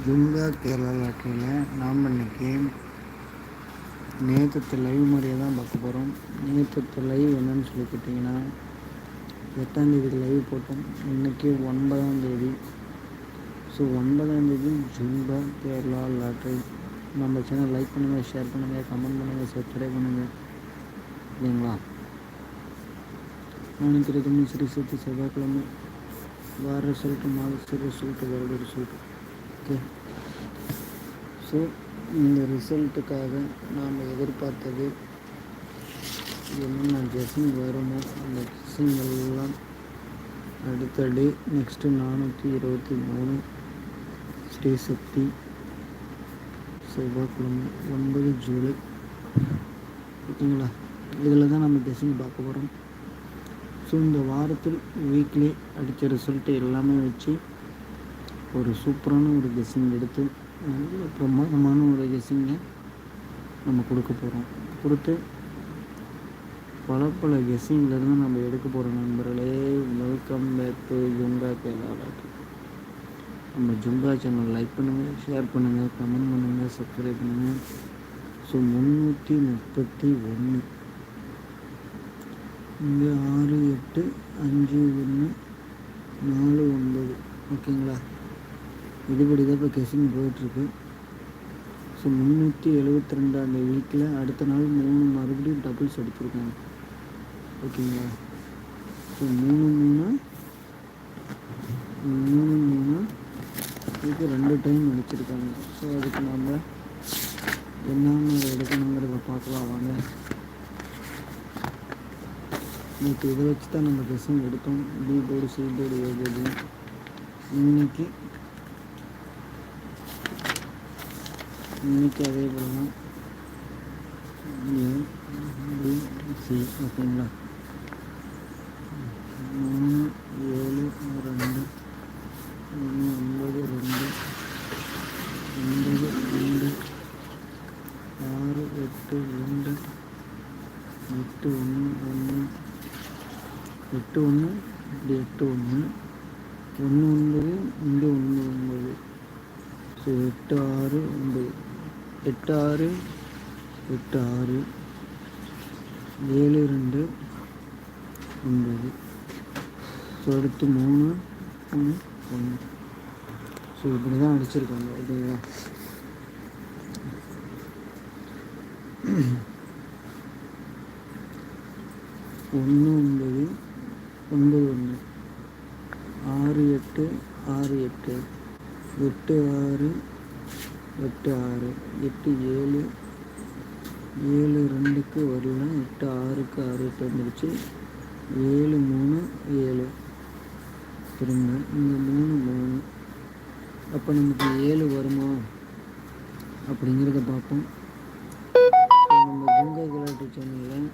ஜுங்கா கேரளா லாட்டரியில் நாம் இன்னைக்கு நேற்று லைவ் மாதிரியே தான் பார்க்க போகிறோம் நேற்று லைவ் என்னன்னு சொல்லி கேட்டிங்கன்னா எட்டாந்தேதி லைவ் போட்டோம். இன்றைக்கி ஒன்பதாம் தேதி. ஸோ ஒன்பதாம் தேதி ஜுங்கா கேரளா லாட்ரி நம்ம சேனல் லைக் பண்ணுங்கள் ஷேர் பண்ணுங்கள் கமெண்ட் பண்ணுங்கள் சப்ஸ்கிரைப் பண்ணுங்கள் இல்லைங்களா? நாளைக்கு கிடைக்கும் சரி சேர்த்து செவ்வாய்க்கிழமை. வார ரிசல்ட்டு மாத ரிசல்ட்டு வருட ரிசல்ட்டு ஓகே ஸோ இந்த ரிசல்ட்டுக்காக நாம் எதிர்பார்த்தது என்னென்ன கெஸிங் வருமோ அந்த கெஸிங் எல்லாம் அடுத்தடி நெக்ஸ்ட்டு நானூற்றி இருபத்தி மூணு. ஸ்ரீ சக்தி செவ்வாய்க்கிழமை ஒன்பது ஜூலை. ஓகேங்களா? இதில் தான் நம்ம கெஸிங் பார்க்க போகிறோம் ஸோ இந்த வாரத்தில் வீக்லி அடித்த ரிசல்ட்டு எல்லாமே வச்சு ஒரு சூப்பரான ஒரு கெஸ்ஸிங் எடுத்து நல்ல பிரமாதமான ஒரு கெஸ்ஸிங்கை நம்ம கொடுக்க போகிறோம் கொடுத்து பல பல கெஸ்ஸிங்லேருந்து நம்ம எடுக்க போகிற நண்பர்களே வெல்கம் பேக் டு ஜுங்கா கேலாலாட்டு நம்ம ஜுங்கா சேனல் லைக் பண்ணுங்கள் ஷேர் பண்ணுங்கள் கமெண்ட் பண்ணுங்கள் சப்ஸ்கிரைப் பண்ணுங்கள் ஸோ முந்நூற்றி முப்பத்தி ஒன்று இங்கே ஆறு எட்டு அஞ்சு ஒன்று நாலு ஒன்பது. ஓகேங்களா இதுபடி தான் இப்போ கெஸிங் போயிட்டுருக்கு. ஸோ முந்நூற்றி எழுபத்தி ரெண்டாம் வீக்கில் அடுத்த நாள் மூணு மறுபடியும் டபுள்ஸ் எடுத்துருக்காங்க ஓகேங்களா ஸோ மூணு மூணு மூணு மூணு இதுக்கு ரெண்டு டைம் அடிச்சிருக்காங்க. ஸோ அதுக்கு நம்ம என்னென்ன எடுக்கணுங்கிறத பார்க்கலாம் வாங்க. நேற்று இதை வச்சு தான் நம்ம ட்ரெஸ்ஸிங் எடுத்தோம். B board C board A board இன்னைக்கு இன்றைக்கி அதே போல் தான். ஏ சி ஓகேங்களா மூணு ஏழு ரெண்டு ஒன்று ஒன்பது ரெண்டு ஒன்பது ரெண்டு ஆறு எட்டு ரெண்டு எட்டு ஒன்று ஒன்று எட்டு ஒன்று இப்படி எட்டு ஒன்று ஒன்று ஒன்பது இங்கே ஒன்று ஒன்பது ஸோ எட்டு ஆறு ஒன்பது எட்டு ஆறு எட்டு ஆறு ஏழு ரெண்டு ஒன்பது ஸோ அடுத்து மூணு ஒன்று ஒன்று ஸோ இப்படி தான் அடிச்சிருக்காங்க. ஓகேங்களா ஒன்று ஒன்பது ஒன்பது ஒன்று ஆறு எட்டு ஆறு எட்டு. எட்டு ஆறு எட்டு ஆறு. எட்டு ஏழு ஏழு ரெண்டுக்கு வரல எட்டு ஆறுக்கு ஆறு எட்டு வந்துடுச்சு ஏழு மூணு ஏழு. திரும்ப இந்த மூணு மூணு அப்போ நமக்கு ஏழு வருமா? அப்படிங்கிறத பார்ப்போம். நம்ம குங்கை விளையாட்டு சேனலில்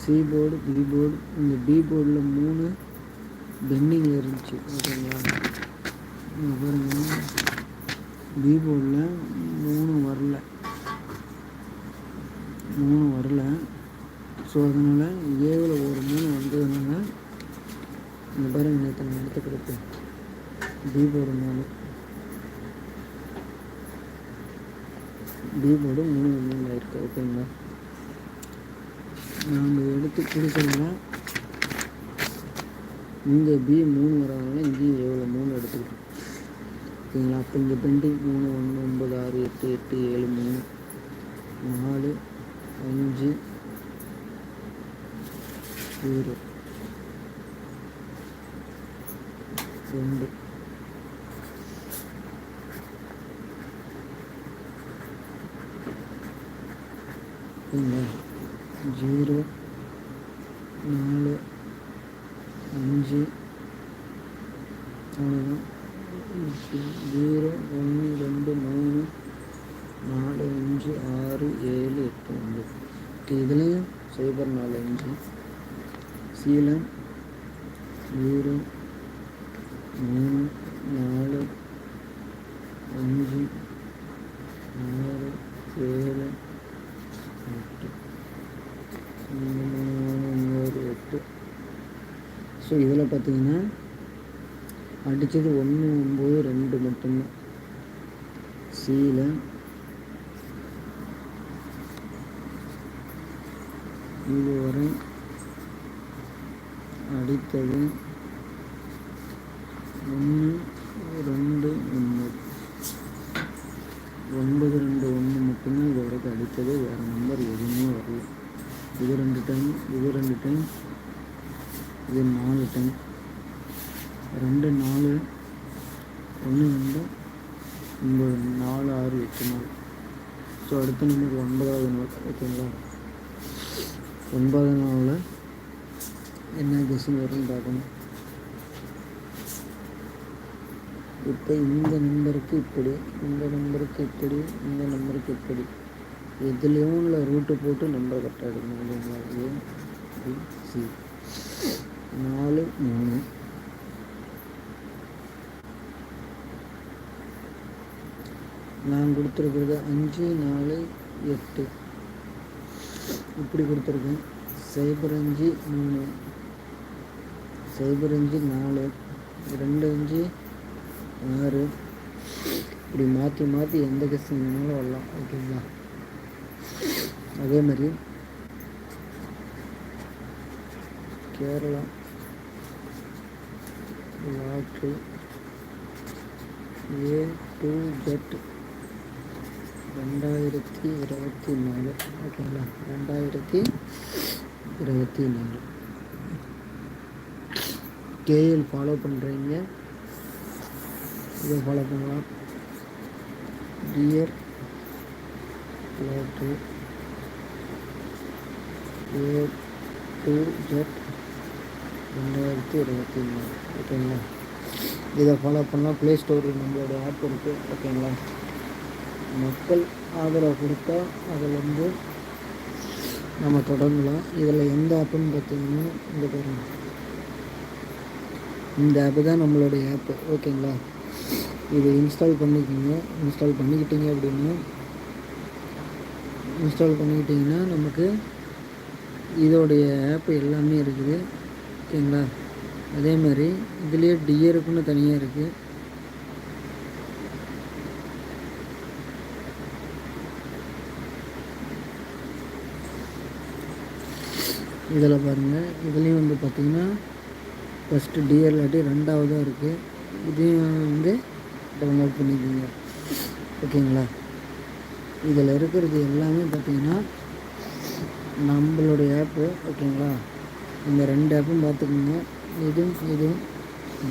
சி போர்டு பி போர்டு இந்த பி போர்டில் மூணு பெண்டிங்கில் இருந்துச்சு ஓகேங்களா? இங்கே பாருங்கள் பி போர்டில் மூணு வரல. மூணு வரல. ஸோ அதனால் ஏவில் ஒரு மூணு வந்ததுனால இந்த பாருங்க நேற்று நான் எடுத்து கொடுப்பேன் பி மூணு பீபோர்டு மூணு மூணு ஆயிருக்கு ஓகேங்களா நாங்கள் எடுத்து கொடுக்குறதுல இங்கே பி மூணு வரதுனால இங்கேயும் எவ்வளோ மூணு எடுத்துக்கிட்டோம் ஓகேங்களா அப்போ இங்கே பெண்டிங் மூணு ஒன்று ஒன்பது ஆறு எட்டு எட்டு ஏழு மூணு நாலு அஞ்சு ஜீரோ ரெண்டு ஜீரோ நாலு அஞ்சு அவ்வளோதான் ஜீரோ ஒன்று ரெண்டு மூணு நாலு அஞ்சு ஆறு ஏழு எட்டு ஒன்பது. ஓகே இதுலேயும் சைபர் நாலு அஞ்சு. சீலம் ஜீரோ மூணு நாலு அஞ்சு ஆறு ஏழு எட்டு. மூணு எட்டு ஸோ இதில் பார்த்தீங்கன்னா அடித்தது ஒன்று ஒம்பது ரெண்டு மட்டும்தான். சீல இதுவரை அடித்தது ஒன்று ரெண்டு ஒன்று ஒன்பது ரெண்டு ஒன்று மட்டும்தான் இது வரைக்கும் அடித்தது வேறு நம்பர் எதுவுமே வரல இது ரெண்டு டைம் இது ரெண்டு டைம் இது நாலு டைம் ரெண்டு நாலு ஒன்று ரெண்டு ஒன்பது நாலு ஆறு எட்டு நாள் ஸோ அடுத்த நம்பர் ஒன்பதாவது நாள் ஓகேங்களா ஒன்பதாவது நாளில் என்ன கெஸ்ஸிங் வரும்னு பார்க்கணும் இப்போ இந்த நம்பருக்கு இப்படி இந்த நம்பருக்கு இப்படி இந்த நம்பருக்கு இப்படி. எதுலேயும் உள்ள ரூட்டு போட்டு நம்பர் கரெக்டாக எடுக்கணும் இல்லைங்களா? ஏ சி நாலு மூணு. நான் கொடுத்துருக்குறது அஞ்சு நாலு எட்டு. இப்படி கொடுத்துருக்கேன். சைபர் அஞ்சு மூணு. சைபர் அஞ்சு நாலு. ரெண்டு அஞ்சு ஆறு இப்படி மாற்றி மாற்றி எந்த கஷ்டம் வேணாலும் வரலாம். ஓகேங்களா அதே மாதிரி Kerala lottery A to Z ரெண்டாயிரத்தி இருபத்தி நாலு. ஓகேங்களா ரெண்டாயிரத்தி இருபத்தி நாலு. கேஎல் ஃபாலோ பண்ணுறீங்க இதை ஃபாலோ பண்ணலாம். Dear lottery A to Z ரெண்டாயிரத்தி இருபத்தி மூணு. ஓகேங்களா? இதை ஃபாலோ பண்ணால் ப்ளே ஸ்டோரில் நம்மளோட ஆப் இருக்குது ஓகேங்களா? மக்கள் ஆதரவு கொடுத்தா அதில் வந்து நம்ம தொடங்கலாம். இதில் எந்த ஆப்புன்னு பார்த்தீங்கன்னா இந்த பாருங்க. இந்த ஆப்பு தான் நம்மளுடைய ஆப்பு ஓகேங்களா? இதை இன்ஸ்டால் பண்ணிக்கோங்க. இன்ஸ்டால் பண்ணிக்கிட்டீங்க அப்படின்னா. இன்ஸ்டால் பண்ணிக்கிட்டிங்கன்னா நமக்கு இதோடைய ஆப் எல்லாமே இருக்குது. ஓகேங்களா? அதே மாதிரி இதுலேயே டியருக்குன்னு தனியாக இருக்குது இதில் பாருங்கள் இதுலேயும் வந்து பார்த்திங்கன்னா ஃபஸ்ட்டு டியர் இல்லாட்டி ரெண்டாவதாக இருக்குது இதையும் வந்து டவுன்லோட் பண்ணிக்கோங்க ஓகேங்களா? இதில் இருக்கிறது எல்லாமே பார்த்திங்கன்னா நம்மளுடைய ஆப்பு ஓகேங்களா? இந்த ரெண்டு ஆப்பும் பார்த்துக்கோங்க இதுவும் இதுவும்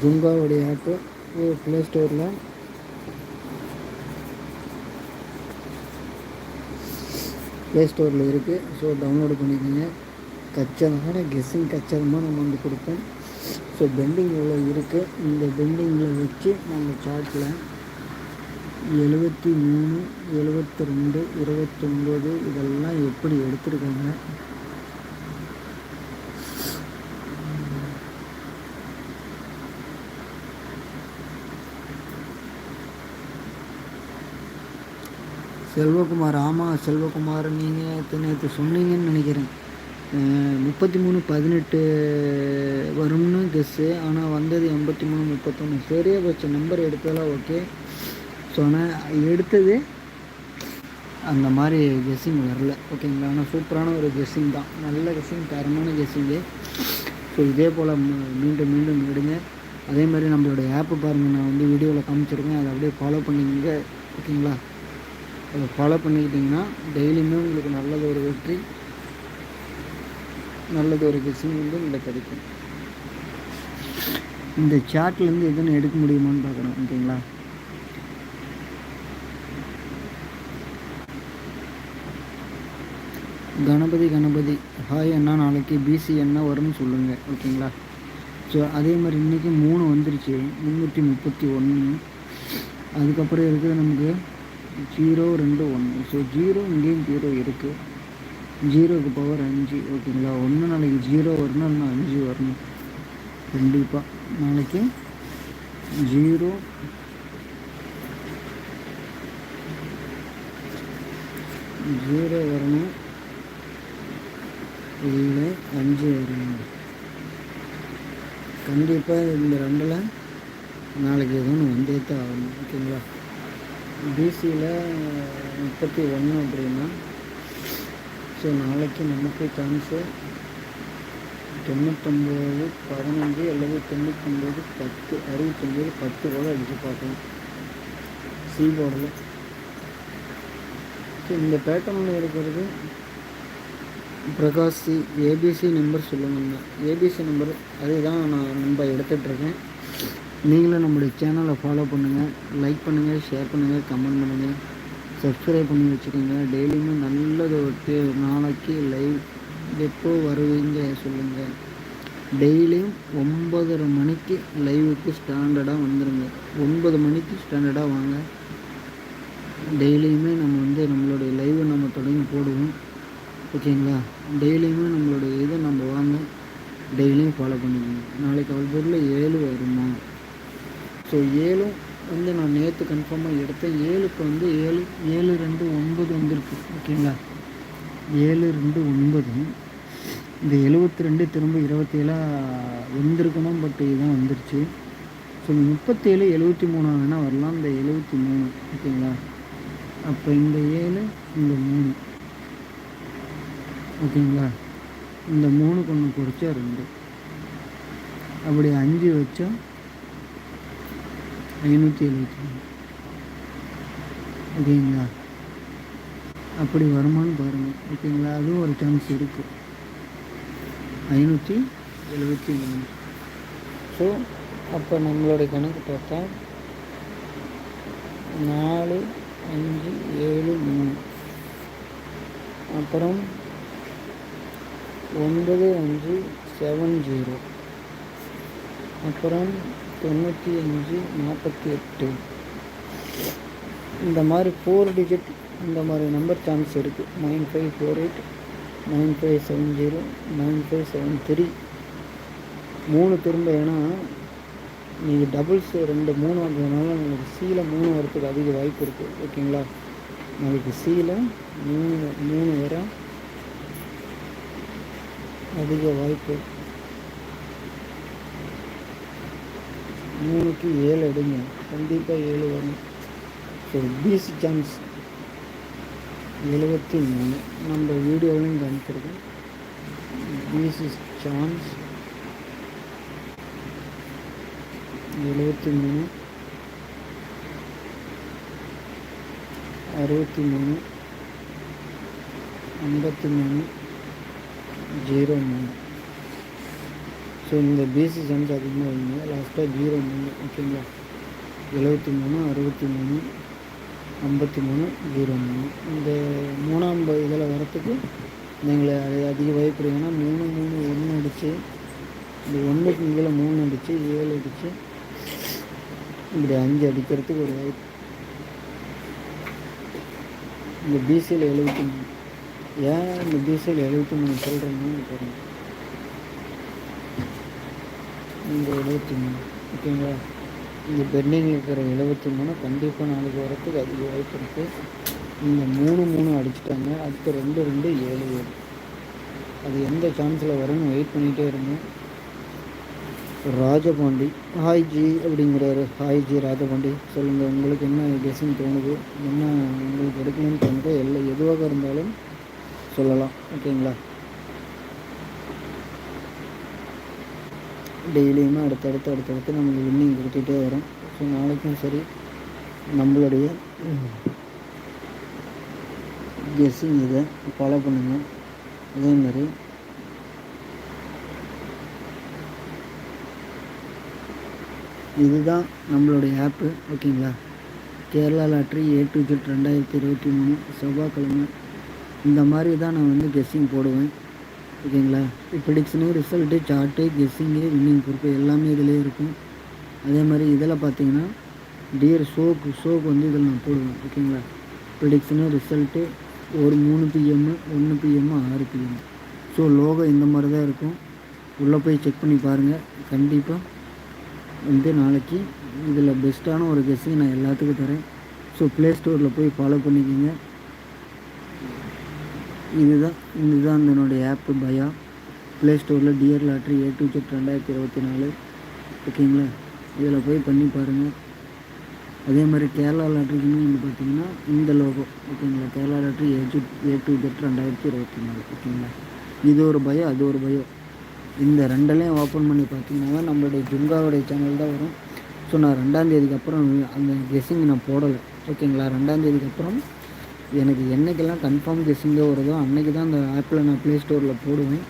துங்காவுடைய ஆப்பு ப்ளே ஸ்டோரில் ப்ளே ஸ்டோரில் இருக்குது ஸோ டவுன்லோடு பண்ணிக்கோங்க. கச்சதமான கெஸ்ஸிங் கச்சதமாக நம்ம வந்து கொடுப்போம் ஸோ பெண்டிங் இவ்வளோ இருக்குது இந்த பெண்டிங்கில் வச்சு நம்ம சார்ட்டில் எழுபத்தி மூணு எழுபத்தி ரெண்டு இருபத்தொம்போது இதெல்லாம் எப்படி எடுத்திருக்காங்க? செல்வகுமார் ஆமாம் செல்வகுமார் நீங்கள் நேற்று சொன்னீங்கன்னு நினைக்கிறேன். முப்பத்தி மூணு பதினெட்டு வரும்னு கெஸ்ஸு ஆனால் வந்தது எண்பத்தி மூணு முப்பத்தொன்று பெரியபட்ச நம்பர் எடுத்ததெல்லாம் ஓகே ஸோ ஆனால் எடுத்தது அந்த மாதிரி கெஸ்ஸிங் வரல. ஓகேங்களா ஆனால் சூப்பரான ஒரு கெஸ்ஸிங் தான். நல்ல கெஸ்ஸிங் தரமான கெஸ்ஸிங்கு ஸோ இதே போல் மீண்டும் மீண்டும் எடுங்க. அதே மாதிரி நம்மளோட ஆப்பு பாருங்கள் நான் வந்து வீடியோவில் காமிச்சிருக்கேன். அதை அப்படியே ஃபாலோ பண்ணிக்கோங்க. ஓகேங்களா அதை ஃபாலோ பண்ணிக்கிட்டிங்கன்னா டெய்லியுமே உங்களுக்கு நல்லது. ஒரு வெற்றி. நல்லது ஒரு கெஸ்ஸிங் வந்து உங்களுக்கு கிடைக்கும். இந்த சார்ட்லேருந்து எதுன்னு எடுக்க முடியுமான்னு பார்க்குறோம் ஓகேங்களா? கணபதி கணபதி. ஹாய் அண்ணா நாளைக்கு பிசி என்ன வரும்னு சொல்லுங்கள் ஓகேங்களா? ஸோ அதே மாதிரி இன்றைக்கி மூணு வந்துருச்சு முந்நூற்றி முப்பத்தி ஒன்று அதுக்கப்புறம் இருக்குது நமக்கு ஜீரோ ரெண்டு ஒன்று ஸோ ஜீரோ இங்கேயும் ஜீரோ இருக்குது ஜீரோக்கு பவர் அஞ்சு ஓகேங்களா ஒன்று நாளைக்கு ஜீரோ வரணும் இன்னும் அஞ்சு வரணும். கண்டிப்பாக நாளைக்கு ஜீரோ. ஜீரோ வரணும். இல்லை அஞ்சு வரணும். கண்டிப்பாக இந்த ரெண்டில் நாளைக்கு எதுவும் வந்தே தான் ஆகணும் ஓகேங்களா பிசியில் முப்பத்தி ஒன்று அப்படின்னா ஸோ நாளைக்கு நமக்கு சான்ஸு தொண்ணூத்தொம்பது பதினஞ்சு அல்லது தொண்ணூத்தொம்பது பத்து அறுபத்தொம்பது பத்து போல் அடித்து பார்க்கலாம். சி போர்டில் ஸோ இந்த பேட்டர்னில் இருக்கிறது பிரகாஷ் சி ஏபிசி நம்பர் சொல்லுங்கண்ணா ஏபிசி நம்பர் அதுதான் நான் நம்ம எடுத்துகிட்ருக்கேன் நீங்களும் நம்மளுடைய சேனலை ஃபாலோ பண்ணுங்கள் லைக் பண்ணுங்கள் ஷேர் பண்ணுங்கள் கமெண்ட் பண்ணுங்கள் சப்ஸ்கிரைப் பண்ணி வச்சுக்கோங்க. டெய்லியுமே நல்லது ஒரு நாளைக்கு லைவ் எப்போ வருவீங்க சொல்லுங்கள் டெய்லியும் ஒம்பதரை மணிக்கு லைவுக்கு ஸ்டாண்டர்டாக வந்துடுங்க ஒன்பது மணிக்கு ஸ்டாண்டர்டாக வாங்க. டெய்லியுமே நம்ம வந்து நம்மளுடைய லைவை நம்ம தொடங்கி போடுவோம். ஓகேங்களா? டெய்லியுமே நம்மளுடைய இதை நம்ம வாங்க. டெய்லியும் ஃபாலோ பண்ணிக்கோங்க. நாளைக்கு அவள் பொருள் ஏழு வருமா? ஸோ ஏழும் வந்து நான் நேற்று கன்ஃபார்மாக எடுத்தேன். ஏழுக்கு வந்து ஏழு ஏழு ரெண்டு ஒன்பது வந்திருக்கு. ஓகேங்களா? ஏழு ரெண்டு ஒன்பது. இந்த எழுபத்தி ரெண்டு திரும்ப இருபத்தி ஏழாக வந்திருக்கணும் பட் இதுதான் வந்துருச்சு. ஸோ முப்பத்தேழு எழுபத்தி மூணு வேணால் வரலாம். இந்த எழுபத்தி மூணு ஓகேங்களா? அப்போ இந்த ஏழு இந்த மூணு. ஓகேங்களா? இந்த மூணு கொண்டு குறைச்சா ரெண்டு. அப்படி அஞ்சு வச்சா ஐநூற்றி எழுபத்தி மூணு. ஓகேங்களா அப்படி வருமானு பாருங்கள் ஓகேங்களா? அதுவும் ஒரு சான்ஸ் இருக்குது ஐநூற்றி எழுபத்தி மூணு. ஸோ அப்போ நம்மளுடைய கணக்கு பார்த்தா நாலு அஞ்சு ஏழு மூணு. அப்புறம் ஒன்பது அஞ்சு செவன் ஜீரோ அப்புறம் தொண்ணூற்றி அஞ்சு நாற்பத்தி எட்டு. இந்த மாதிரி ஃபோர் டிஜிட் இந்த மாதிரி நம்பர் சான்ஸ் இருக்குது nine five four eight nine five seven zero nine five seven three மூணு திரும்ப ஏன்னா நீங்கள் டபுள்ஸ் ரெண்டு மூணு வந்ததுனால உங்களுக்கு சீல மூணு வரத்துக்கு அதிக வாய்ப்பு இருக்குது ஓகேங்களா? நாளைக்கு சீல மூணு மூணு வர அதிக வாய்ப்பு மூணுக்கு ஏழு எடுங்க. கண்டிப்பாக ஏழு வரும். ஸோ பிசி சான்ஸ் எழுபத்தி மூணு. நம்ம வீடியோவிலையும் காமிச்சிருக்கோம் பிசி சான்ஸ் எழுபத்தி மூணு. அறுபத்தி மூணு. ஐம்பத்தி மூணு. ஜீரோ மூணு. ஸோ இந்த பிசி சான்ஸ் அதிகமாக வைங்க லாஸ்ட்டாக ஜீரோ மூணு ஓகேங்களா எழுபத்தி மூணு அறுபத்தி மூணு ஐம்பத்தி மூணு ஜீரோ மூணு. இந்த மூணாம் இதில் வரத்துக்கு நீங்கள் அது அதிக வாய்ப்பு ஏன்னா மூணு மூணு ஒன்று அடித்து இந்த ஒன்றுக்கு மேலே மூணு அடித்து ஏழு அடித்து இப்படி அஞ்சு அடிக்கிறதுக்கு ஒரு வாய்ப்பு. இந்த பிசியில் எழுபத்தி மூணு. ஏன் இந்த பிசியில் எழுபத்தி மூணு சொல்கிறேன்னு பாருங்கள் இந்த எழுபத்தி மூணு ஓகேங்களா? இந்த பெண்டிங்கில் இருக்கிற எழுபத்தி மூணு கண்டிப்பாக நாளைக்கு வரத்துக்கு அதிக வாய்ப்பு இருக்குது இந்த மூணு மூணு அடிச்சிட்டாங்க. அடுத்து ரெண்டு ரெண்டு ஏழு ஏழு. அது எந்த சான்ஸில் வரும்னு வெயிட் பண்ணிகிட்டே இருந்தோம். ராஜபாண்டி ஹாய் ஜி அப்படிங்கிறாரு. ஹாய் ஜி ராஜபாண்டி சொல்லுங்கள் உங்களுக்கு என்ன கெஸ்ஸிங் தோணுது? என்ன உங்களுக்கு எடுக்கணும்னு தோணுதோ எல்லாம் எதுவாக இருந்தாலும் சொல்லலாம். ஓகேங்களா? டெய்லியுமே அடுத்தடுத்து அடுத்தடுத்து நம்மளுக்கு வின்னிங் கொடுத்துட்டே வரும். ஸோ நாளைக்கும் சரி நம்மளுடைய கெஸ்ஸிங் இதை ஃபாலோ பண்ணுங்கள் அதே மாதிரி இதுதான் நம்மளுடைய ஆப்பு ஓகேங்களா? Kerala lottery A to Z ரெண்டாயிரத்தி இருபத்தி மூணு செவ்வாய்க்கிழமை. இந்த மாதிரி தான் நான் வந்து கெஸ்ஸிங் போடுவேன். ஓகேங்களா? Prediction result chart guessing winning பொறுப்பு எல்லாமே இதிலே இருக்கும். அதே மாதிரி இதில் பார்த்தீங்கன்னா டியர் ஷோக்கு ஷோக்கு வந்து இதில் நான் போடுவேன். ஓகேங்களா? ப்ரிடிக்ஷனு ரிசல்ட்டு ஒரு மூணு பிஎம்மு ஒன்று பிஎம்மு ஆறு பிஎம் ஸோ லோகோ இந்த மாதிரி தான் இருக்கும். உள்ளே போய் செக் பண்ணி பாருங்கள் கண்டிப்பாக வந்து நாளைக்கு இதில் பெஸ்ட்டான ஒரு கெஸ்ஸிங் நான் எல்லாத்துக்கும் தரேன். ஸோ ப்ளே ஸ்டோரில் போய் ஃபாலோ பண்ணிக்கோங்க. இதுதான் இதுதான் என்னுடைய ஆப்பு பயா? ப்ளே ஸ்டோரில் dear lottery A to Z ரெண்டாயிரத்தி இருபத்தி நாலு. ஓகேங்களா? இதில் போய் பண்ணி பாருங்கள் அதே மாதிரி கேரளா லாட்ரிக்குன்னு வந்து பார்த்தீங்கன்னா இந்த லோகோ ஓகேங்களா? Kerala lottery A Z A to Z ரெண்டாயிரத்தி இருபத்தி நாலு ஓகேங்களா? இது ஒரு பயம் அது ஒரு பயம் இந்த ரெண்டலையும் ஓப்பன் பண்ணி பார்த்தீங்கன்னா நம்மளுடைய ஜுங்காவுடைய சேனல் தான் வரும். ஸோ நான் ரெண்டாந்தேதிக்கு அப்புறம் அந்த கெஸ்ஸிங் நான் போடலை. ஓகேங்களா? ரெண்டாந்தேதிக்கு அப்புறம் எனக்கு என்றைக்கெல்லாம் கன்ஃபார்ம் கெஸ்ஸிங்கே வருதோ அன்றைக்கி தான் அந்த ஆப்பில் நான் ப்ளே ஸ்டோரில் போடுவேன்.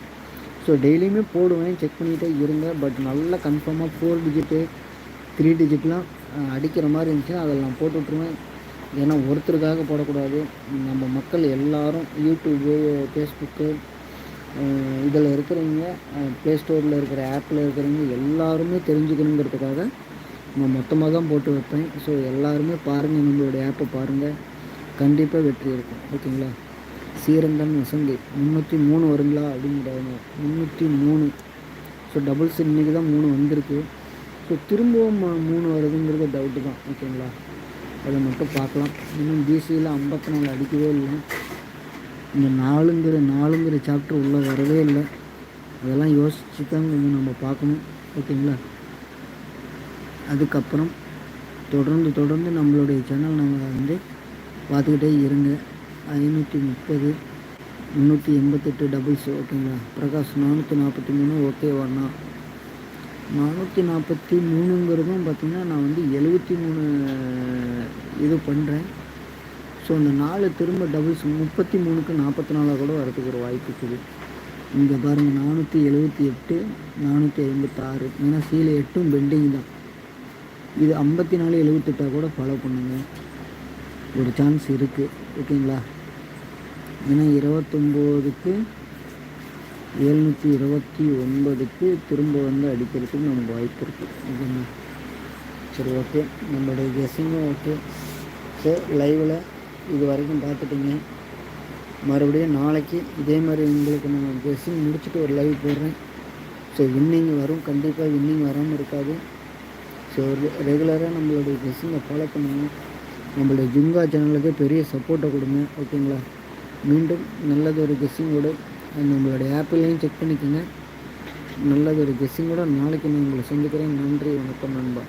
ஸோ டெய்லியுமே போடுவேன் செக் பண்ணிகிட்டே இருந்தேன். பட் நல்லா கன்ஃபார்மாக ஃபோர் டிஜிட்டு த்ரீ டிஜிட்லாம் அடிக்கிற மாதிரி இருந்துச்சுன்னா அதில் நான் போட்டு விட்ருவேன் ஏன்னா ஒருத்தருக்காக போடக்கூடாது. நம்ம மக்கள் எல்லாரும் யூடியூப்பு ஃபேஸ்புக்கு இதில் இருக்கிறவங்க ப்ளே ஸ்டோரில் இருக்கிற ஆப்பில் இருக்கிறவங்க எல்லாருமே தெரிஞ்சுக்கணுங்கிறதுக்காக நான் மொத்தமாக தான் போட்டு வைப்பேன். ஸோ எல்லாருமே பாருங்கள் நம்மளுடைய ஆப்பை பாருங்கள் கண்டிப்பாக வெற்றி இருக்கும் ஓகேங்களா? சீரந்தன் வசந்தி முந்நூற்றி மூணு வருங்களா அப்படிங்கிறாங்க முந்நூற்றி மூணு. ஸோ டபுள்ஸ் இன்றைக்கி தான் மூணு வந்திருக்கு. ஸோ திரும்பவும் ம- மூணு வருதுங்கிறது டவுட்டு தான். ஓகேங்களா? அதை மட்டும் பார்க்கலாம். இன்னும் பிசியில் ஐம்பத்தி நாலு அடிக்கவே இல்லை. இந்த நாலுங்கிற நாலுங்கிற சாப்டர் உள்ளே வரவே இல்லை. அதெல்லாம் யோசித்து தான் கொஞ்சம் நம்ம பார்க்கணும். ஓகேங்களா? அதுக்கப்புறம் தொடர்ந்து தொடர்ந்து நம்மளுடைய சேனல் நம்ம வந்து பார்த்துக்கிட்டே இருங்க. ஐநூற்றி முப்பது முந்நூற்றி எண்பத்தெட்டு டபுள்ஸ் ஓகேங்களா பிரகாஷ் நானூற்றி நாற்பத்தி மூணு. ஓகே ஒன்னா நானூற்றி நாற்பத்தி மூணுங்கிறதும் பார்த்திங்கன்னா நான் வந்து எழுபத்தி மூணு இது பண்ணுறேன் ஸோ அந்த நாலு திரும்ப டபுள்ஸ் முப்பத்தி மூணுக்கு நாற்பத்தி நாலாக கூட வரதுக்கு ஒரு வாய்ப்பு இருக்குது. இங்கே பாருங்கள் நானூற்றி எழுபத்தி எட்டு நானூற்றி ஐம்பத்தாறு. ஏன்னா சீலை எட்டும் பெண்டிங் தான். இது ஐம்பத்தி நாலு எழுபத்தெட்டாக கூட ஃபாலோ பண்ணுங்கள் ஒரு சான்ஸ் இருக்குது ஓகேங்களா? ஏன்னா இருபத்தொம்போதுக்கு எழுநூற்றி இருபத்தி ஒன்பதுக்கு திரும்ப வந்து அடிக்கிறதுக்கு நமக்கு வாய்ப்பு இருக்குது ஓகேங்களா? சரி ஓகே. நம்மளுடைய கெஸ்ஸிங்கும் ஓகே ஸோ லைவில் இது வரைக்கும் பார்த்துட்டீங்க. மறுபடியும் நாளைக்கு இதே மாதிரி உங்களுக்கு நான் கெஸ்ஸிங் முடிச்சுட்டு ஒரு லைவ் போடுறேன். ஸோ வின்னிங் வரும். கண்டிப்பாக வின்னிங் வராமல் இருக்காது. ஸோ ரெகுலராக நம்மளுடைய கெஸ்ஸிங்கை ஃபாலோ பண்ணுங்கள் நம்மளுடைய ஜுங்கா சேனலுக்கு பெரிய சப்போர்ட்டை கொடுங்க ஓகேங்களா மீண்டும் நல்லதொரு கெஸ்ஸிங்கோடு நம்மளுடைய ஆப்பிலையும் செக் பண்ணிக்கோங்க. நல்லதொரு கெஸ்ஸிங்கோட நாளைக்கு நான் உங்களை சந்திக்கிறேன். நன்றி வணக்கம் நண்பா.